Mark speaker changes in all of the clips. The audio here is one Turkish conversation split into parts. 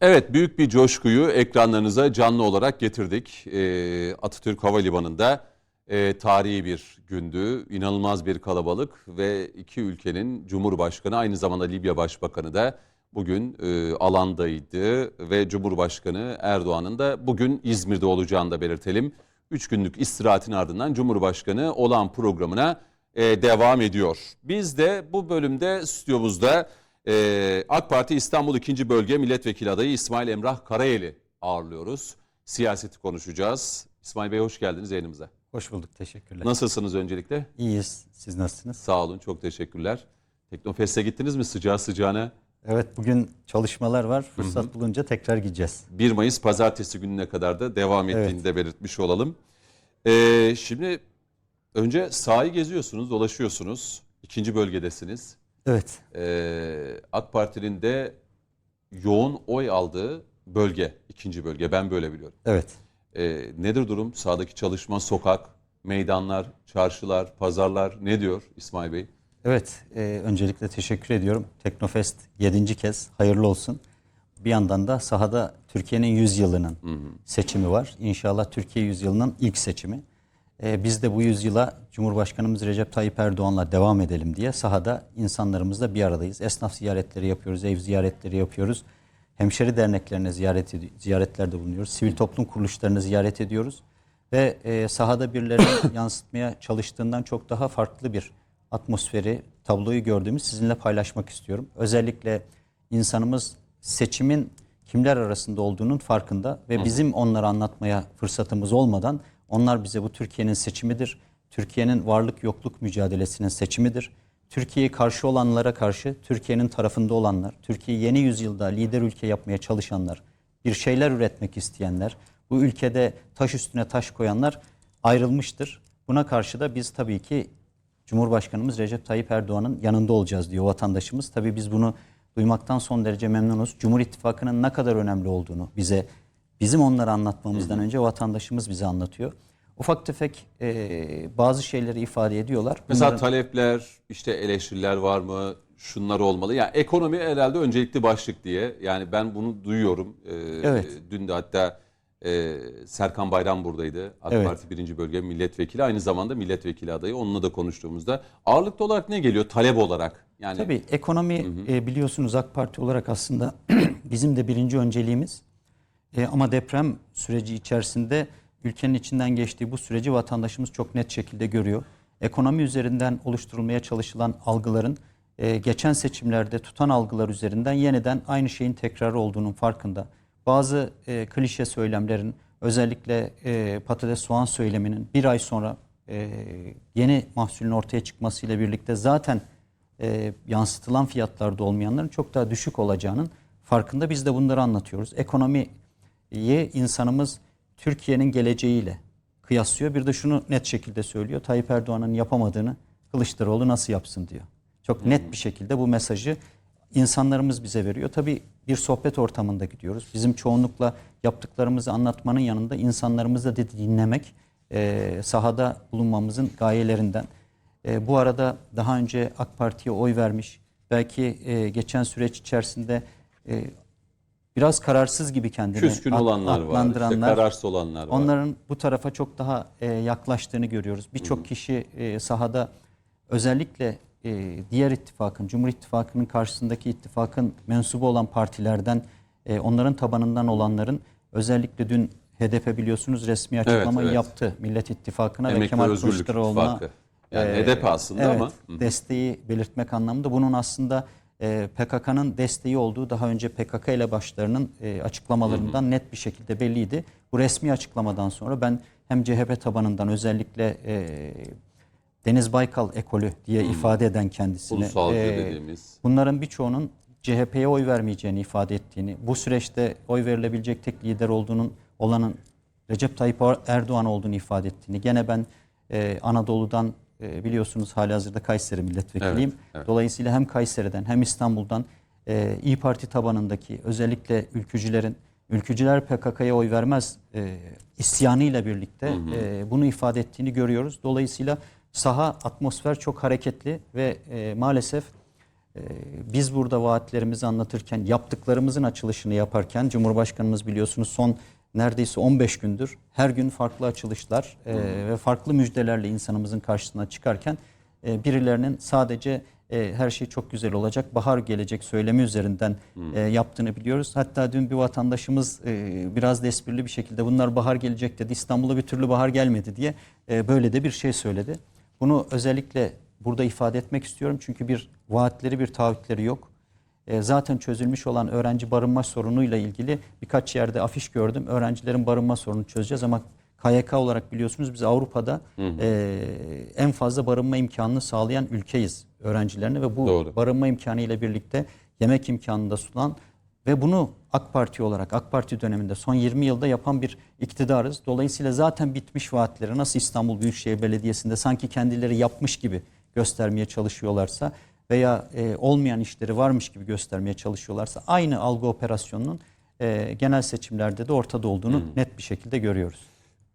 Speaker 1: Evet büyük bir coşkuyu ekranlarınıza canlı olarak getirdik. Ee, Atatürk Havalimanı'nda e, tarihi bir gündü. İnanılmaz bir kalabalık ve iki ülkenin Cumhurbaşkanı aynı zamanda Libya Başbakanı da bugün e, alandaydı. Ve Cumhurbaşkanı Erdoğan'ın da bugün İzmir'de olacağını da belirtelim. Üç günlük istirahatin ardından Cumhurbaşkanı olan programına e, devam ediyor. Biz de bu bölümde stüdyomuzda ee, AK Parti İstanbul 2. Bölge Milletvekili adayı İsmail Emrah Karayeli ağırlıyoruz. Siyaseti konuşacağız. İsmail Bey hoş geldiniz yayınımıza.
Speaker 2: Hoş bulduk, teşekkürler.
Speaker 1: Nasılsınız öncelikle?
Speaker 2: İyiyiz, siz nasılsınız?
Speaker 1: Sağ olun, çok teşekkürler. Teknofest'e gittiniz mi sıcağı sıcağına?
Speaker 2: Evet, bugün çalışmalar var. Fırsat bulunca tekrar gideceğiz.
Speaker 1: 1 Mayıs pazartesi gününe kadar da devam ettiğini
Speaker 2: Evet.
Speaker 1: de belirtmiş olalım. Ee, şimdi önce sahayı geziyorsunuz, dolaşıyorsunuz. İkinci bölgedesiniz.
Speaker 2: Evet,
Speaker 1: Ee, AK Parti'nin de yoğun oy aldığı bölge, ikinci bölge. Ben böyle biliyorum.
Speaker 2: evet.
Speaker 1: Ee, nedir durum? Sağdaki çalışma, sokak, meydanlar, çarşılar, pazarlar ne diyor İsmail Bey?
Speaker 2: Evet, e, öncelikle teşekkür ediyorum. Teknofest 7. kez hayırlı olsun. Bir yandan da sahada Türkiye'nin 100 yılının seçimi var. İnşallah Türkiye 100 yılının ilk seçimi. E, biz de bu yüzyıla Cumhurbaşkanımız Recep Tayyip Erdoğan'la devam edelim diye sahada insanlarımızla bir aradayız. Esnaf ziyaretleri yapıyoruz, ev ziyaretleri yapıyoruz. Hemşeri derneklerine ziyaret ziyaretlerde bulunuyoruz. Sivil toplum kuruluşlarını ziyaret ediyoruz. Ve e, sahada birilerinin yansıtmaya çalıştığından çok daha farklı bir atmosferi, tabloyu gördüğümüz sizinle paylaşmak istiyorum. Özellikle insanımız seçimin kimler arasında olduğunun farkında ve bizim onlara anlatmaya fırsatımız olmadan onlar bize bu Türkiye'nin seçimidir. Türkiye'nin varlık yokluk mücadelesinin seçimidir. Türkiye'ye karşı olanlara karşı Türkiye'nin tarafında olanlar, Türkiye yeni yüzyılda lider ülke yapmaya çalışanlar, bir şeyler üretmek isteyenler, bu ülkede taş üstüne taş koyanlar ayrılmıştır. Buna karşı da biz tabii ki Cumhurbaşkanımız Recep Tayyip Erdoğan'ın yanında olacağız diyor vatandaşımız. Tabii biz bunu duymaktan son derece memnunuz. Cumhur İttifakı'nın ne kadar önemli olduğunu bize, bizim onlara anlatmamızdan önce vatandaşımız bize anlatıyor. Ufak tefek e, bazı şeyleri ifade ediyorlar.
Speaker 1: Mesela
Speaker 2: Bunların-
Speaker 1: talepler, işte eleştiriler var mı? Şunlar olmalı. Yani ekonomi herhalde öncelikli başlık diye. Yani ben bunu duyuyorum. Ee,
Speaker 2: Evet.
Speaker 1: Dün de hatta e, Serkan Bayram buradaydı. AK
Speaker 2: Evet.
Speaker 1: Parti 1. Bölge Milletvekili. Aynı zamanda milletvekili adayı. Onunla da konuştuğumuzda ağırlıklı olarak ne geliyor? Talep olarak. Yani
Speaker 2: Tabii ekonomi e, biliyorsunuz AK Parti olarak aslında bizim de birinci önceliğimiz. E, ama deprem süreci içerisinde ülkenin içinden geçtiği bu süreci vatandaşımız çok net şekilde görüyor. Ekonomi üzerinden oluşturulmaya çalışılan algıların e, geçen seçimlerde tutan algılar üzerinden yeniden aynı şeyin tekrarı olduğunun farkında. Bazı e, klişe söylemlerin özellikle e, patates soğan söyleminin bir ay sonra e, yeni mahsulün ortaya çıkmasıyla birlikte zaten e, yansıtılan fiyatlarda olmayanların çok daha düşük olacağının farkında. Biz de bunları anlatıyoruz. Ekonomiyi insanımız Türkiye'nin geleceğiyle kıyaslıyor. Bir de şunu net şekilde söylüyor. Tayyip Erdoğan'ın yapamadığını Kılıçdaroğlu nasıl yapsın diyor. Çok net bir şekilde bu mesajı insanlarımız bize veriyor. Tabii bir sohbet ortamında gidiyoruz. Bizim çoğunlukla yaptıklarımızı anlatmanın yanında insanlarımızı da dinlemek e, sahada bulunmamızın gayelerinden. E, bu arada daha önce AK Parti'ye oy vermiş, belki e, geçen süreç içerisinde e, biraz kararsız gibi kendini
Speaker 1: küskün
Speaker 2: ad-
Speaker 1: olanlar var. işte kararsız olanlar var.
Speaker 2: onların bu tarafa çok daha e, yaklaştığını görüyoruz. Birçok kişi e, sahada özellikle e, diğer ittifakın, Cumhur İttifakı'nın karşısındaki ittifakın mensubu olan partilerden, e, onların tabanından olanların özellikle dün HDP biliyorsunuz resmi açıklamayı
Speaker 1: evet.
Speaker 2: yaptı Millet İttifakı'na ve
Speaker 1: Emek ve
Speaker 2: Kemal
Speaker 1: Özgürlük
Speaker 2: Kılıçdaroğlu'na
Speaker 1: İttifakı. Yani
Speaker 2: e,
Speaker 1: HDP aslında
Speaker 2: evet,
Speaker 1: ama
Speaker 2: desteği belirtmek anlamında bunun aslında e, PKK'nın desteği olduğu daha önce PKK ile başlarının e, açıklamalarından net bir şekilde belliydi. Bu resmi açıklamadan sonra ben hem CHP tabanından özellikle e, Deniz Baykal ekolü diye ifade eden kendisini
Speaker 1: ulusalcı
Speaker 2: e,
Speaker 1: dediğimiz.
Speaker 2: bunların birçoğunun CHP'ye oy vermeyeceğini ifade ettiğini, bu süreçte oy verilebilecek tek lider olduğunun olanın Recep Tayyip Erdoğan olduğunu ifade ettiğini. Gene ben e, Anadolu'dan e, biliyorsunuz halihazırda Kayseri milletvekiliyim.
Speaker 1: Evet, evet.
Speaker 2: Dolayısıyla hem Kayseri'den hem İstanbul'dan e, İyi Parti tabanındaki özellikle ülkücülerin ülkücüler PKK'ya oy vermez e, isyanıyla birlikte e, bunu ifade ettiğini görüyoruz. Dolayısıyla saha atmosfer çok hareketli ve e, maalesef Biz burada vaatlerimizi anlatırken, yaptıklarımızın açılışını yaparken Cumhurbaşkanımız biliyorsunuz son neredeyse 15 gündür her gün farklı açılışlar e, ve farklı müjdelerle insanımızın karşısına çıkarken e, birilerinin sadece e, her şey çok güzel olacak, bahar gelecek söylemi üzerinden e, yaptığını biliyoruz. Hatta dün bir vatandaşımız e, biraz da esprili bir şekilde bunlar bahar gelecek dedi, İstanbul'a bir türlü bahar gelmedi diye e, böyle de bir şey söyledi. Bunu özellikle burada ifade etmek istiyorum çünkü bir vaatleri bir taahhütleri yok. E, zaten çözülmüş olan öğrenci barınma sorunuyla ilgili birkaç yerde afiş gördüm. Öğrencilerin barınma sorununu çözeceğiz ama KYK olarak biliyorsunuz biz Avrupa'da e, en fazla barınma imkanını sağlayan ülkeyiz öğrencilerine ve bu
Speaker 1: Doğru.
Speaker 2: barınma imkanı ile birlikte yemek imkanını da sunan ve bunu AK Parti olarak AK Parti döneminde son 20 yılda yapan bir iktidarız. Dolayısıyla zaten bitmiş vaatleri nasıl İstanbul Büyükşehir Belediyesi'nde sanki kendileri yapmış gibi göstermeye çalışıyorlarsa veya e, olmayan işleri varmış gibi göstermeye çalışıyorlarsa aynı algı operasyonunun e, genel seçimlerde de ortada olduğunu net bir şekilde görüyoruz.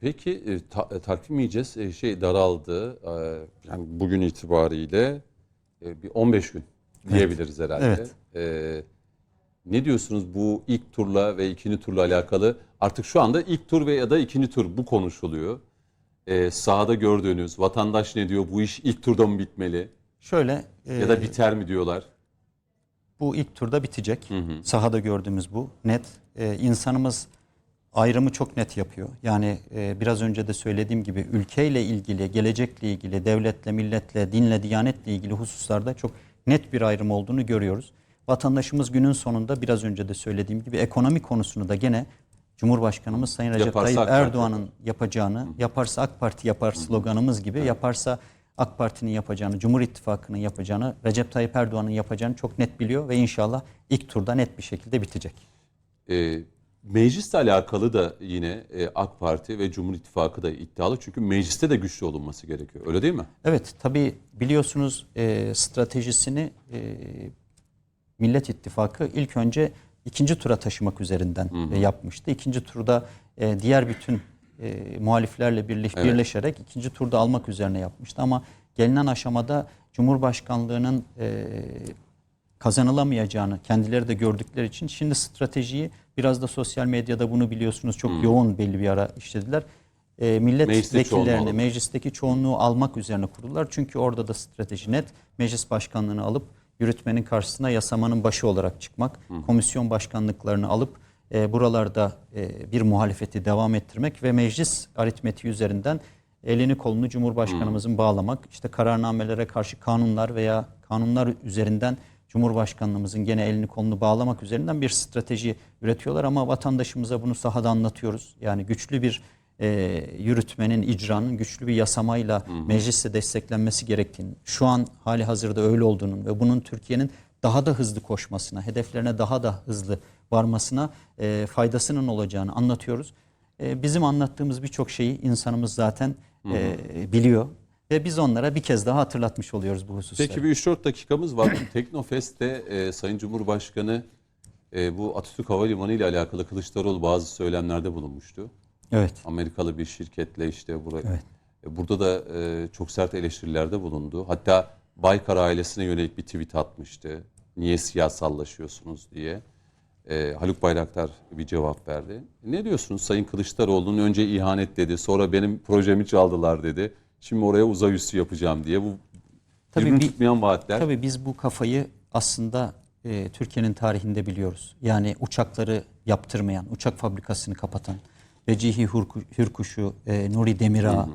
Speaker 1: Peki e, ta- e, takvim yiyeceğiz. E, şey daraldı. E, yani bugün itibariyle e, bir 15 gün diyebiliriz herhalde.
Speaker 2: Evet.
Speaker 1: E, ne diyorsunuz bu ilk turla ve ikinci turla alakalı? Artık şu anda ilk tur ve ya da ikinci tur bu konuşuluyor. E, sahada gördüğünüz vatandaş ne diyor? Bu iş ilk turda mı bitmeli?
Speaker 2: Şöyle e,
Speaker 1: Ya da biter mi diyorlar?
Speaker 2: bu ilk turda bitecek. Sahada gördüğümüz bu net. Ee, insanımız ayrımı çok net yapıyor. Yani e, biraz önce de söylediğim gibi ülkeyle ilgili, gelecekle ilgili, devletle, milletle, dinle, diyanetle ilgili hususlarda çok net bir ayrım olduğunu görüyoruz. Vatandaşımız günün sonunda biraz önce de söylediğim gibi ekonomi konusunu da gene Cumhurbaşkanımız Sayın Recep
Speaker 1: Yaparsa
Speaker 2: Tayyip Erdoğan'ın yapacağını, yaparsa AK Parti yapar sloganımız gibi, yaparsa AK Parti'nin yapacağını, Cumhur İttifakı'nın yapacağını, Recep Tayyip Erdoğan'ın yapacağını çok net biliyor ve inşallah ilk turda net bir şekilde bitecek.
Speaker 1: E, meclisle alakalı da yine e, AK Parti ve Cumhur İttifakı da iddialı. Çünkü mecliste de güçlü olunması gerekiyor. Öyle değil mi?
Speaker 2: Evet tabii biliyorsunuz e, stratejisini e, Millet İttifakı ilk önce ikinci tura taşımak üzerinden e, yapmıştı. İkinci turda e, diğer bütün e, muhaliflerle birleş, birleşerek ikinci turda almak üzerine yapmıştı. Ama gelinen aşamada Cumhurbaşkanlığının e, kazanılamayacağını kendileri de gördükleri için şimdi stratejiyi biraz da sosyal medyada bunu biliyorsunuz çok yoğun belli bir ara işlediler. E, milletvekillerini, meclisteki çoğunluğu almak üzerine kurdular. Çünkü orada da strateji net. Meclis başkanlığını alıp yürütmenin karşısına yasamanın başı olarak çıkmak, komisyon başkanlıklarını alıp e, buralarda e, bir muhalefeti devam ettirmek ve meclis aritmetiği üzerinden elini kolunu Cumhurbaşkanımızın bağlamak, işte kararnamelere karşı kanunlar veya kanunlar üzerinden Cumhurbaşkanlığımızın gene elini kolunu bağlamak üzerinden bir strateji üretiyorlar. Ama vatandaşımıza bunu sahada anlatıyoruz. Yani güçlü bir e, yürütmenin, icranın güçlü bir yasamayla mecliste desteklenmesi gerektiğini, şu an hali hazırda öyle olduğunun ve bunun Türkiye'nin daha da hızlı koşmasına, hedeflerine daha da hızlı varmasına e, faydasının olacağını anlatıyoruz. E, bizim anlattığımız birçok şeyi insanımız zaten e, biliyor ve biz onlara bir kez daha hatırlatmış oluyoruz bu hususları.
Speaker 1: Peki bir 3-4 dakikamız var. Teknofest'te e, Sayın Cumhurbaşkanı e, bu Atatürk Havalimanı ile alakalı Kılıçdaroğlu bazı söylemlerde bulunmuştu.
Speaker 2: Evet.
Speaker 1: Amerikalı bir şirketle işte buraya.
Speaker 2: Evet.
Speaker 1: E, burada da e, çok sert eleştirilerde bulundu. Hatta Baykar ailesine yönelik bir tweet atmıştı. Niye siyasallaşıyorsunuz diye. E, Haluk Bayraktar bir cevap verdi. Ne diyorsunuz Sayın Kılıçdaroğlu'nun önce ihanet dedi, sonra benim projemi çaldılar dedi. Şimdi oraya uzay üssü yapacağım diye. Bu
Speaker 2: Tabii bir-
Speaker 1: tutmayan vaatler.
Speaker 2: Tabii biz bu kafayı aslında e, Türkiye'nin tarihinde biliyoruz. Yani uçakları yaptırmayan, uçak fabrikasını kapatan, Vecihi Hürkuş'u, e, Nuri Demirağ,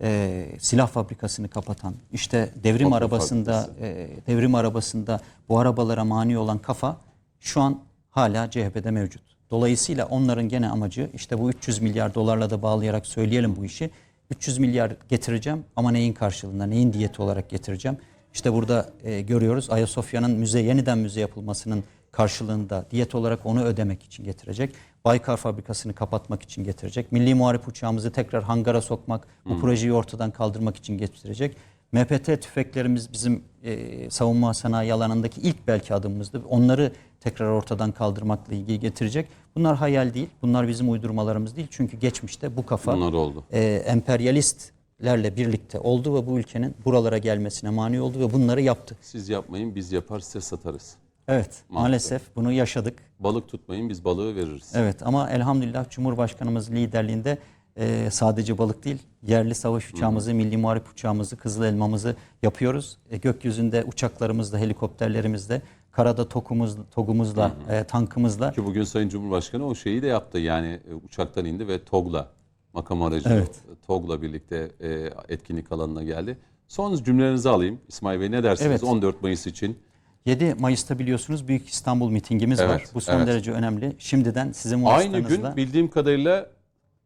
Speaker 2: e, silah fabrikasını kapatan, işte devrim
Speaker 1: Motor
Speaker 2: arabasında e, devrim arabasında bu arabalara mani olan kafa şu an hala CHP'de mevcut. Dolayısıyla onların gene amacı işte bu 300 milyar dolarla da bağlayarak söyleyelim bu işi. 300 milyar getireceğim ama neyin karşılığında, neyin diyeti olarak getireceğim? İşte burada e, görüyoruz Ayasofya'nın müze yeniden müze yapılmasının karşılığında diyet olarak onu ödemek için getirecek. Baykar fabrikasını kapatmak için getirecek. Milli Muharip uçağımızı tekrar hangara sokmak, bu projeyi ortadan kaldırmak için getirecek. MPT tüfeklerimiz bizim e, savunma sanayi alanındaki ilk belki adımımızdı. Onları tekrar ortadan kaldırmakla ilgili getirecek. Bunlar hayal değil. Bunlar bizim uydurmalarımız değil. Çünkü geçmişte bu kafa
Speaker 1: Bunlar oldu.
Speaker 2: e, emperyalist ülkelerle birlikte oldu ve bu ülkenin buralara gelmesine mani oldu ve bunları yaptı.
Speaker 1: Siz yapmayın biz yapar size satarız.
Speaker 2: Evet, maalesef bunu yaşadık.
Speaker 1: Balık tutmayın biz balığı veririz.
Speaker 2: Evet ama elhamdülillah Cumhurbaşkanımız liderliğinde e, sadece balık değil, yerli savaş uçağımızı, milli muharip uçağımızı, kızıl elmamızı yapıyoruz. E, gökyüzünde uçaklarımızla, helikopterlerimizle, karada tokumuz, togumuzla, e, tankımızla.
Speaker 1: Ki bugün Sayın Cumhurbaşkanı o şeyi de yaptı. Yani e, uçaktan indi ve TOG'la makam aracı
Speaker 2: Evet.
Speaker 1: TOG'la birlikte e, etkinlik alanına geldi. Son cümlelerinizi alayım İsmail Bey ne dersiniz
Speaker 2: Evet.
Speaker 1: 14 Mayıs için?
Speaker 2: 7 Mayıs'ta biliyorsunuz Büyük İstanbul mitingimiz
Speaker 1: Evet,
Speaker 2: var. Bu son
Speaker 1: evet.
Speaker 2: derece önemli. Şimdiden sizin
Speaker 1: Aynı
Speaker 2: vasıtanızla...
Speaker 1: gün bildiğim kadarıyla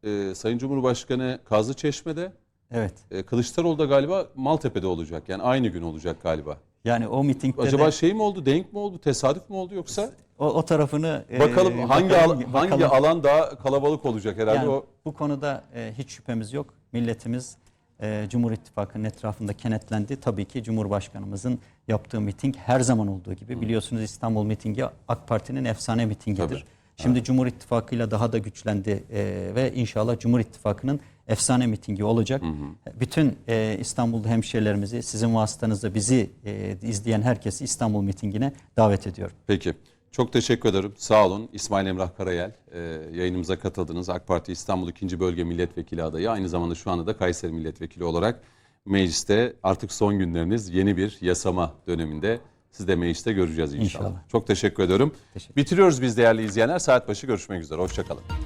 Speaker 1: e, Sayın Cumhurbaşkanı Kazlıçeşme'de
Speaker 2: Evet.
Speaker 1: e, Kılıçdaroğlu da galiba Maltepe'de olacak. Yani aynı gün olacak galiba.
Speaker 2: Yani o mitingde
Speaker 1: Acaba
Speaker 2: de
Speaker 1: şey mi oldu, denk mi oldu, tesadüf mü oldu yoksa?
Speaker 2: o, o tarafını... e,
Speaker 1: Bakalım hangi
Speaker 2: bakalım-
Speaker 1: al- hangi
Speaker 2: bakalım.
Speaker 1: alan daha kalabalık olacak herhalde
Speaker 2: Yani
Speaker 1: o.
Speaker 2: bu konuda e, hiç şüphemiz yok. Milletimiz e, Cumhur İttifakı'nın etrafında kenetlendi. Tabii ki Cumhurbaşkanımızın yaptığı miting her zaman olduğu gibi biliyorsunuz İstanbul mitingi AK Parti'nin efsane mitingidir.
Speaker 1: Tabii.
Speaker 2: Şimdi Cumhur İttifakı'yla daha da güçlendi e, ve inşallah Cumhur İttifakı'nın efsane mitingi olacak. Bütün e, İstanbul'da hemşehrilerimizi sizin vasıtanızda bizi e, izleyen herkesi İstanbul mitingine davet ediyorum.
Speaker 1: Peki. Çok teşekkür ederim. Sağ olun. İsmail Emrah Karayel e, yayınımıza katıldınız. AK Parti İstanbul 2. Bölge Milletvekili adayı. Aynı zamanda şu anda da Kayseri Milletvekili olarak mecliste artık son günleriniz yeni bir yasama döneminde siz de mecliste göreceğiz inşallah.
Speaker 2: İnşallah.
Speaker 1: Çok teşekkür ediyorum.
Speaker 2: Teşekkür.
Speaker 1: Bitiriyoruz biz değerli izleyenler. Saat başı görüşmek üzere. Hoşçakalın.